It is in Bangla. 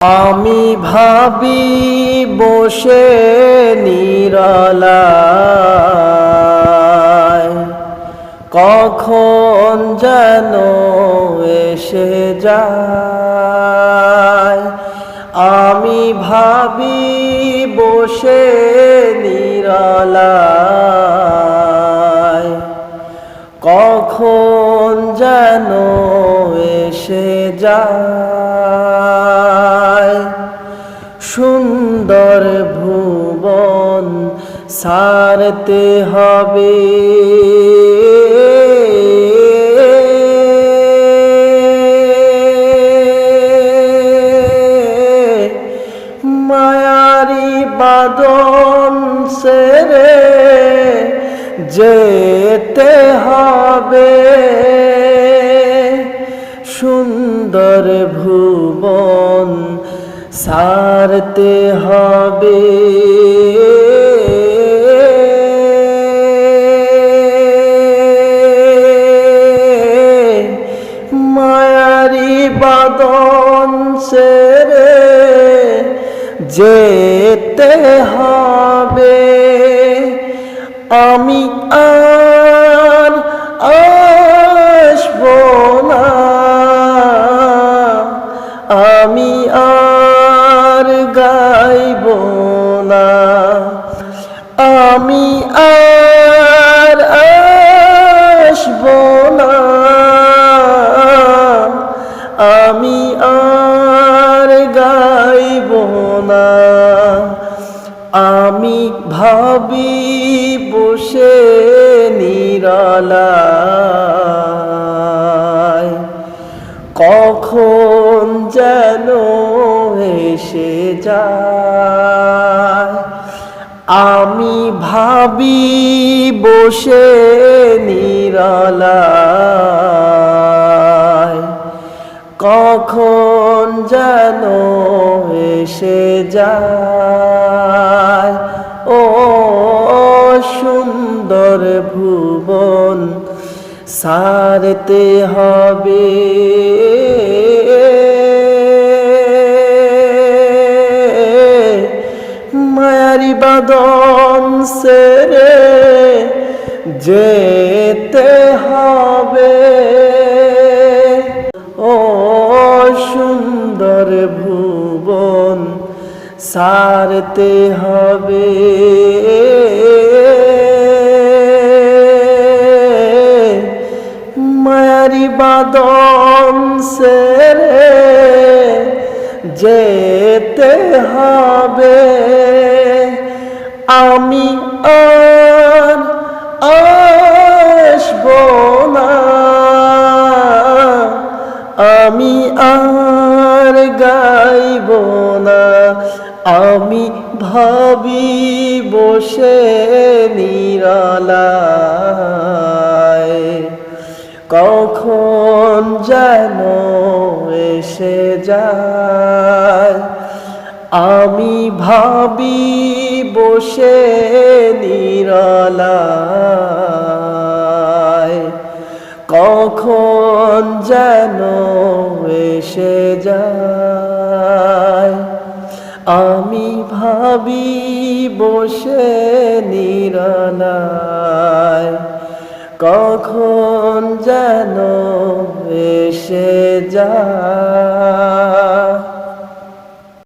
আমি ভাবি বসে নিরলায়, কখন যেন এসে যায়। আমি ভাবি বসে নিরলায়, কখন যেন এসে যায়। সুন্দর ভুবন সারতে হবে। মায়ারি বাদন সেরে যেতে হবে। সুন্দর ভুবন সারতে হবে। মায়ারি বাদন সেরে যেতে হবে। আমি আর গাইব না। আমি আর আসব না। আমি আর গাইব না। আমি ভাবি বসে নিরালায় এসে যায়। আমি ভাবি বসে নিরালায়। কখন যেন এসে যায়। ও সুন্দর ভুবন, সারতে হবে। বাদন সেরে যেতে হবে। ও সুন্দর ভুবন সারতে হবে। মায়ারি বাদন সেরে যেতে হবে। আমি আর আসব না। আমি আর গাইব না। আমি ভাবি বসে নিরালায়। কখন যেন এসে যায়? আমি ভাবি বসে নিরালায়। কখন যেন এসে যায়। আমি ভাবি বসে নিরালায়। কখন যেন এসে যায়।